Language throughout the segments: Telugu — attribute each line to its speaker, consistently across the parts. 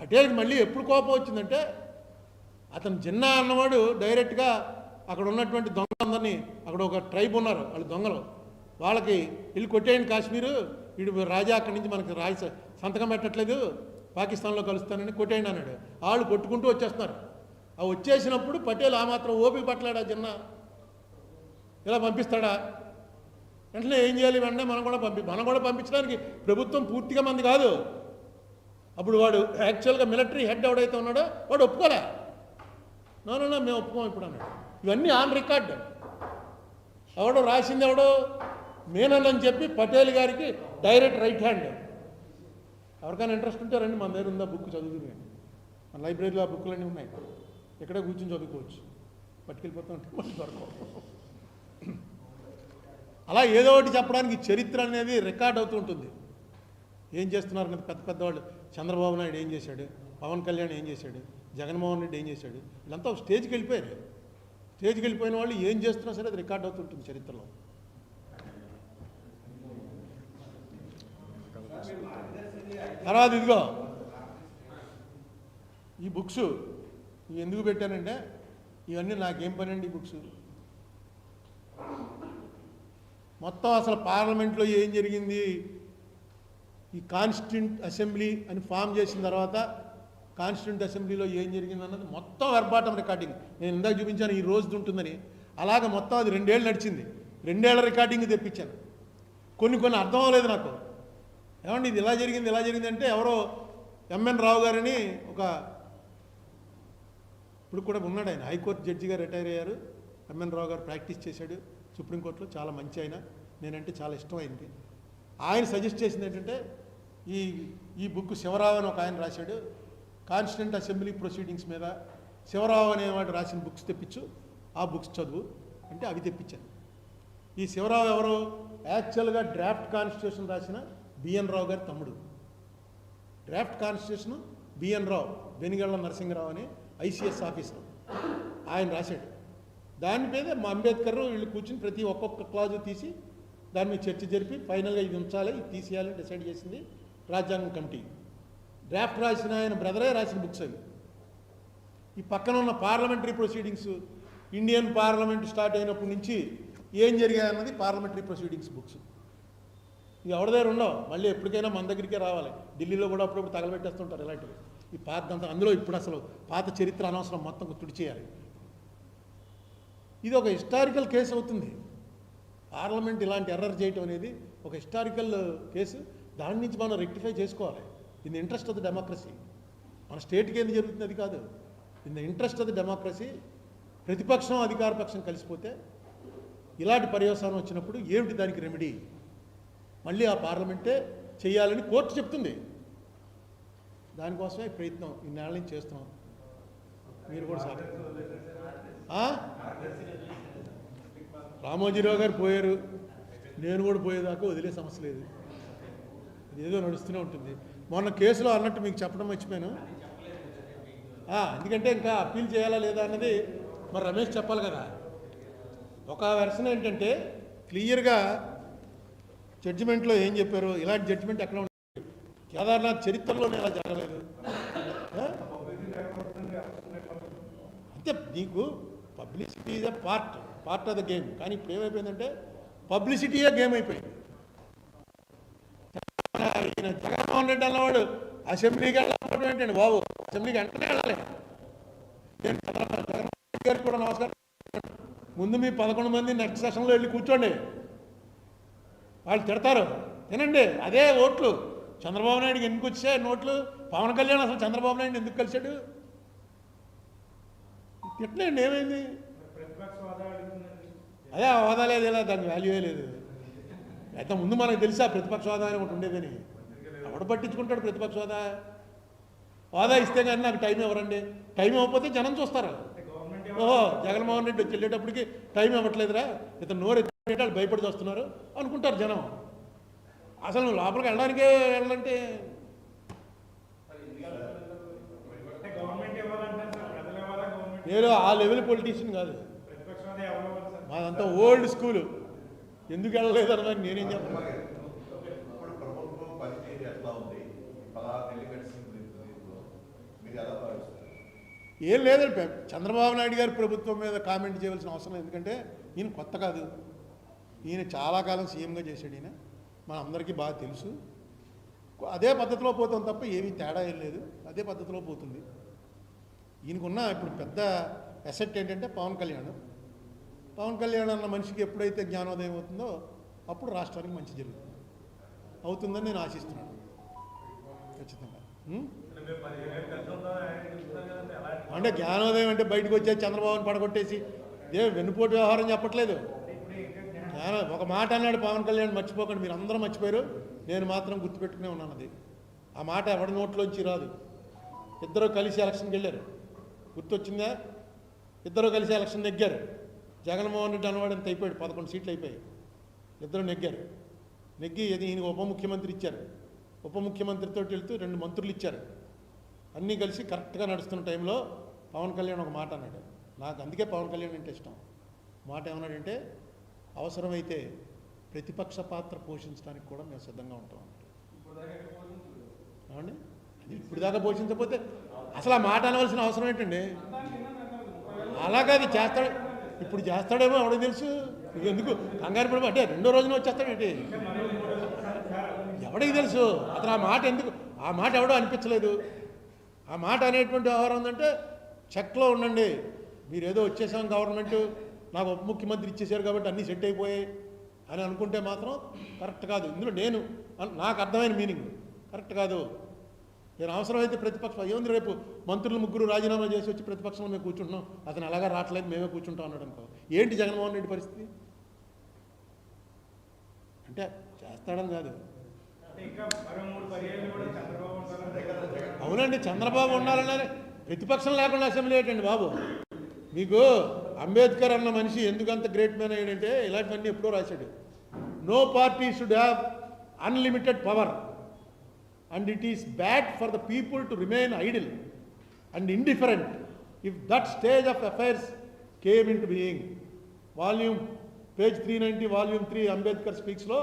Speaker 1: పటేల్కి మళ్ళీ ఎప్పుడు కోపం వచ్చిందంటే అతను జిన్నా అన్నవాడు డైరెక్ట్గా అక్కడ ఉన్నటువంటి దొంగలందరినీ అక్కడ ఒక ట్రైబ్ ఉన్నారు వాళ్ళు దొంగలు. వాళ్ళకి వెళ్ళి కొట్టేయండి కాశ్మీరు వీడు రాజా అక్కడి నుంచి మనకి రాయి సంతకం పెట్టట్లేదు పాకిస్తాన్లో కలుస్తానని కొట్టేయండి అన్నాడు. వాళ్ళు కొట్టుకుంటూ వచ్చేస్తున్నారు. ఆ వచ్చేసినప్పుడు పటేల్ ఆ మాత్రం ఓపిక పట్టలేడా చిన్న? ఇలా పంపిస్తాడా? వెంటనే ఏం చేయాలి? వెంటనే మనం కూడా పంపి మనం కూడా పంపించడానికి ప్రభుత్వం పూర్తిగా మంది కాదు. అప్పుడు వాడు యాక్చువల్గా మిలిటరీ హెడ్ ఎవడైతే ఉన్నాడో వాడు ఒప్పుకోలే. నోనో మేము ఒప్పుకోం ఇప్పుడు అన్నాడు. ఇవన్నీ ఆన్ రికార్డ్ ఎవడో రాసింది ఎవడో మేనన్ అని చెప్పి పటేల్ గారికి డైరెక్ట్ రైట్ హ్యాండ్ ఎవరికైనా ఇంట్రెస్ట్ ఉంటే రండి మన దగ్గర ఉందా బుక్ చదువుకుని మన లైబ్రరీలో ఆ బుక్లు అన్నీ ఉన్నాయి. ఇక్కడే కూర్చొని చదువుకోవచ్చు. పట్టుకెళ్ళిపోతూ ఉంటే మళ్ళీ దొరకవు. అలా ఏదో ఒకటి చెప్పడానికి చరిత్ర అనేది రికార్డ్ అవుతూ ఉంటుంది. ఏం చేస్తున్నారు పెద్ద పెద్దవాళ్ళు? చంద్రబాబు నాయుడు ఏం చేశాడు? పవన్ కళ్యాణ్ ఏం చేశాడు? జగన్మోహన్ రెడ్డి ఏం చేశాడు? వీళ్ళంతా స్టేజ్కి వెళ్ళిపోయారు. స్టేజ్కి వెళ్ళిపోయిన వాళ్ళు ఏం చేస్తున్నా సరే అది రికార్డ్ అవుతుంటుంది చరిత్రలో. తర్వాత ఇదిగో ఈ బుక్స్ ఇవి ఎందుకు పెట్టానంటే ఇవన్నీ నాకేం పని అండి ఈ బుక్స్? మొత్తం అసలు పార్లమెంట్లో ఏం జరిగింది? ఈ కాన్స్టిట్యూంట్ అసెంబ్లీ అని ఫామ్ చేసిన తర్వాత కాన్స్టిట్యూంట్ అసెంబ్లీలో ఏం జరిగింది అన్నది మొత్తం వెర్బాటం రికార్డింగ్ నేను ఇందాక చూపించాను ఈ రోజుది ఉంటుందని. అలాగ మొత్తం అది రెండేళ్ళు నడిచింది. రెండేళ్ళ రికార్డింగ్ తెప్పించాను. కొన్ని కొన్ని అర్థం అవ్వలేదు నాకు. ఏమండి ఇది ఇలా జరిగింది ఇలా జరిగింది అంటే ఎవరో ఎంఎన్ రావు గారని ఒక ఇప్పుడు కూడా ఉన్నాడు ఆయన. హైకోర్టు జడ్జిగా రిటైర్ అయ్యారు. ఎంఎన్ రావు గారు ప్రాక్టీస్ చేశాడు. సుప్రీంకోర్టులో చాలా మంచి ఆయన. నేనంటే చాలా ఇష్టమైంది. ఆయన సజెస్ట్ చేసింది ఏంటంటే ఈ ఈ బుక్ శివరావు అని ఒక ఆయన రాశాడు. కాన్స్టెంట్ అసెంబ్లీ ప్రొసీడింగ్స్ మీద శివరావు అనేవాడు రాసిన బుక్స్ తెప్పించు ఆ బుక్స్ చదువు అంటే అవి తెప్పించాను ఈ శివరావు ఎవరు? యాక్చువల్గా డ్రాఫ్ట్ కాన్స్టిట్యూషన్ రాసిన బిఎన్ రావు గారి తమ్ముడు. Draft constitution BN Rao Benegal Narasimha Rao అని ఐసీఎస్ ఆఫీసర్ ఆయన రాశాడు. దాని మీద మా అంబేద్కర్ వీళ్ళు కూర్చుని ప్రతి ఒక్కొక్క క్లాజు తీసి దాని మీద చర్చ జరిపి ఫైనల్గా ఇది ఉంచాలి ఇది తీసేయాలని డిసైడ్ చేసింది రాజ్యాంగం కమిటీ. డ్రాఫ్ట్ రాసిన ఆయన బ్రదరే రాసిన బుక్స్ అవి. ఈ పక్కన ఉన్న parliamentary proceedings Indian parliament start అయినప్పటి నుంచి ఏం జరిగాయన్నది పార్లమెంటరీ ప్రొసీడింగ్స్ బుక్స్. ఇవి ఎవరి దగ్గర ఉండవు? మళ్ళీ ఎప్పటికైనా మన దగ్గరికే రావాలి. ఢిల్లీలో కూడా అప్పుడప్పుడు తగలబెట్టేస్తుంటారు ఇలాంటివి. ఈ పాత అందులో ఇప్పుడు అసలు పాత చరిత్ర అనవసరం మొత్తం తుడిచేయాలి ఇది ఒక హిస్టారికల్ కేసు అవుతుంది. పార్లమెంట్ ఇలాంటి ఎర్రర్ చేయటం అనేది ఒక హిస్టారికల్ కేసు. దాని నుంచి మనం రెక్టిఫై చేసుకోవాలి. In the interest of the democracy. మన స్టేట్కి ఏం జరుగుతుంది? అది కాదు. In the interest of the democracy ప్రతిపక్షం అధికార పక్షం కలిసిపోతే ఇలాంటి పర్యవసానం వచ్చినప్పుడు ఏమిటి దానికి రెమెడీ మళ్ళీ ఆ పార్లమెంటే చేయాలని కోర్టు చెప్తుంది. దానికోసమే ప్రయత్నం ఇన్నేళ్ళ నుంచి చేస్తున్నాం. మీరు కూడా సార్ రామోజీరావు గారు పోయారు. నేను కూడా పోయేదాకా వదిలే సమస్య లేదు. ఏదో నడుస్తూనే ఉంటుంది. మొన్న కేసులో అన్నట్టు మీకు చెప్పడం మర్చిపోయాను. ఎందుకంటే ఇంకా అప్పీల్ చేయాలా లేదా అన్నది మరి రమేష్ చెప్పాలి కదా. ఒక వెర్షన్ ఏంటంటే క్లియర్గా జడ్జిమెంట్లో ఏం చెప్పారు? ఇలాంటి జడ్జిమెంట్ ఎక్కడ ఉండదు కేదార్నాథ్ చరిత్రలోనే ఇలా జరగలేదు. ఆ? అంటే నీకు publicity is a part. Part of the game. కానీ ఇప్పుడు ఏమైపోయిందంటే పబ్లిసిటీయే గేమ్ అయిపోయింది. ఈయన జగన్మోహన్ రెడ్డి అన్నవాడు అసెంబ్లీకి వెళ్ళడం ఏంటండి బాబు? అసెంబ్లీకి వెంటనే వెళ్ళాలి. నేను జగన్మోహన్ రెడ్డి గారికి కూడా నమస్కారం. ముందు మీ పదకొండు మంది నెక్స్ట్ సెషన్లో వెళ్ళి కూర్చోండి. వాళ్ళు తిడతారు. తినండి. అదే ఓట్లు. చంద్రబాబు నాయుడుకి ఎందుకు వచ్చాయి నోట్లు? పవన్ కళ్యాణ్ అసలు చంద్రబాబు నాయుడు ఎందుకు కలిశాడు? తిట్టలేండి. ఏమైంది? అదే ఆ హోదా లేదు ఇలా దానికి వాల్యూ లేదు. అయితే ముందు మనకు తెలుసా ప్రతిపక్ష హోదా అని ఒకటి ఉండేదని ఎవడు పట్టించుకుంటాడు ప్రతిపక్ష హోదా హోదా ఇస్తే కానీ నాకు టైం ఇవ్వరండి. టైం ఇవ్వకపోతే జనం చూస్తారు. ఓహో జగన్మోహన్ రెడ్డి వచ్చి వెళ్ళేటప్పటికి టైం ఇవ్వట్లేదురా. ఇతను నోరు ఎత్తి భయపడి వస్తున్నారు అనుకుంటారు జనం. అసలు నువ్వు లోపలికి వెళ్ళడానికే వెళ్ళాలంటే? నేను ఆ లెవెల్ పొలిటీషియన్ కాదు. మాదంతా ఓల్డ్ స్కూల్. ఎందుకు వెళ్ళలేదు అన్నదాన్ని నేనేం
Speaker 2: దీంట్లో.
Speaker 1: ఏం లేదండి చంద్రబాబు నాయుడు గారి ప్రభుత్వం మీద కామెంట్ చేయవలసిన అవసరం లేదు. ఎందుకంటే ఈయన కొత్త కాదు. ఈయన చాలా కాలం సీఎంగా చేశాడు ఈయన. మన అందరికీ బాగా తెలుసు. అదే పద్ధతిలో పోతాం తప్ప ఏమీ తేడా ఏం లేదు. అదే పద్ధతిలో పోతుంది. ఈయనకున్న ఇప్పుడు పెద్ద ఎసెట్ ఏంటంటే పవన్ కళ్యాణ్. పవన్ కళ్యాణ్ అన్న మనిషికి ఎప్పుడైతే జ్ఞానోదయం అవుతుందో అప్పుడు రాష్ట్రానికి మంచి జరుగుతుంది. అవుతుందని నేను ఆశిస్తున్నాను. ఖచ్చితంగా. అంటే జ్ఞానోదయం అంటే బయటకు వచ్చే చంద్రబాబుని పడగొట్టేసి ఇదే వెన్నుపోటు వ్యవహారం చెప్పట్లేదు. జ్ఞాన ఒక మాట అన్నాడు పవన్ కళ్యాణ్ మర్చిపోకండి మీరు అందరూ మర్చిపోయారు. నేను మాత్రం గుర్తుపెట్టుకునే ఉన్నాను అది. ఆ మాట ఎవడి నోట్లోంచి రాదు. ఇద్దరు కలిసి ఎలక్షన్కి వెళ్ళారు. గుర్తొచ్చిందా? ఇద్దరు కలిసి ఎలక్షన్ నెగ్గారు. జగన్మోహన్ రెడ్డి అన్నవాడు అంత అయిపోయాడు పదకొండు సీట్లు అయిపోయాయి. ఇద్దరు నెగ్గారు. నెగ్గి అది ఉప ముఖ్యమంత్రి ఇచ్చారు. ఉప ముఖ్యమంత్రితో వెళ్తూ రెండు మంత్రులు ఇచ్చారు. అన్నీ కలిసి కరెక్ట్గా నడుస్తున్న టైంలో పవన్ కళ్యాణ్ ఒక మాట అన్నాడు. నాకు అందుకే పవన్ కళ్యాణ్ అంటే ఇష్టం. మాట ఏమన్నాడంటే అవసరమైతే ప్రతిపక్ష పాత్ర పోషించడానికి కూడా మేము సిద్ధంగా ఉంటాం ఏమండి? అది ఇప్పుడు దాకా పోషించకపోతే అసలు ఆ మాట అనవలసిన అవసరం ఏంటండి? అలాగే అది చేస్తాడు. ఇప్పుడు చేస్తాడేమో ఎవడికి తెలుసు? ఎందుకు? కంగారు పడి అంటే రెండో రోజున వచ్చేస్తాడేంటి? ఎవడికి తెలుసు? అతను ఆ మాట ఎందుకు? ఆ మాట ఎవడో అనిపించలేదు. ఆ మాట అనేటువంటి వ్యవహారం ఉందంటే చెక్లో ఉండండి. మీరు ఏదో వచ్చేసాం గవర్నమెంట్ నాకు ఉప ముఖ్యమంత్రి ఇచ్చేసారు కాబట్టి అన్నీ సెట్ అయిపోయాయి అని అనుకుంటే మాత్రం కరెక్ట్ కాదు. ఇందులో నేను నాకు అర్థమైన మీనింగ్. కరెక్ట్ కాదు. నేను అవసరమైతే ప్రతిపక్షం ఏముంది రేపు మంత్రులు ముగ్గురు రాజీనామా చేసి వచ్చి ప్రతిపక్షంలో మేము కూర్చుంటున్నాం అతను అలాగా రావట్లేదు మేమే కూర్చుంటాం అన్నాడు అనుకో. ఏంటి జగన్మోహన్ రెడ్డి పరిస్థితి? అంటే చేస్తాడని కాదు. అవునండి చంద్రబాబు ఉండాలన్నారు ప్రతిపక్షం లేకుండా అసెంబ్లీ ఏంటండి బాబు? మీకు అంబేద్కర్ అన్న మనిషి ఎందుకంత గ్రేట్ మ్యాన్ అయ్యాడంటే ఇలాంటివన్నీ ఎప్పుడో రాశాడు. No party should have unlimited power. And it is bad for the people to remain idle and indifferent if that stage of affairs came into being volume page three ninety volume three Ambedkar స్పీక్స్లో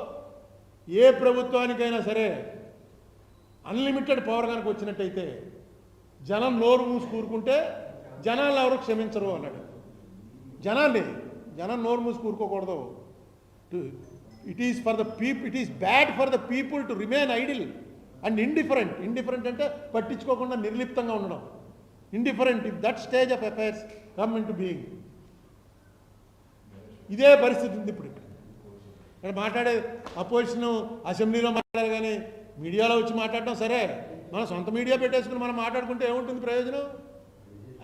Speaker 1: ఏ ప్రభుత్వానికైనా సరే అన్లిమిటెడ్ పవర్ కనుక వచ్చినట్టయితే జనం నోరు మూసి కూరుకుంటే జనాలు ఎవరు క్షమించరు అన్నాడు. జనాన్ని జనం నోరు మూసి కూరుకోకూడదు. It is for the people it is bad for the people to remain idle and indifferent indifferent అంటే పట్టించుకోకుండా నిర్లిప్తంగా ఉండడం. Indifferent if that stage of affairs come into being ఇదే పరిస్థితి ఉంది ఇప్పుడు. ఇక్కడ మాట్లాడే అపోజిషన్ అసెంబ్లీలో మాట్లాడాలి కానీ మీడియాలో వచ్చి మాట్లాడడం సరే. మనం సొంత మీడియా పెట్టేసుకుని మనం మాట్లాడుకుంటే ఏముంటుంది ప్రయోజనం?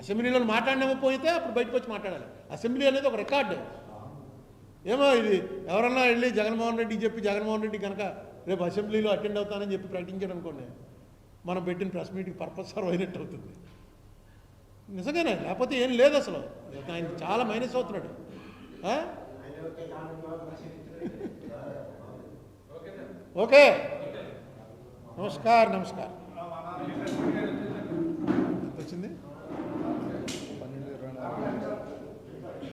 Speaker 1: అసెంబ్లీలో మాట్లాడినకపోతే అప్పుడు బయటకు వచ్చి మాట్లాడాలి. అసెంబ్లీ అనేది ఒక రికార్డు ఏమో ఇది ఎవరన్నా వెళ్ళి జగన్మోహన్ రెడ్డికి చెప్పి జగన్మోహన్ రెడ్డి కనుక రేపు అసెంబ్లీలో అటెండ్ అవుతానని చెప్పి ప్రకటించాడు అనుకోండి మనం పెట్టిన ప్రెస్ మీట్కి పర్పస్ సర్వ్ అయినట్టు అవుతుంది. నిజంగానే లేకపోతే ఏం లేదు అసలు. ఆయన చాలా మైనస్ అవుతున్నాడు. ఓకే. నమస్కార్ నమస్కార్.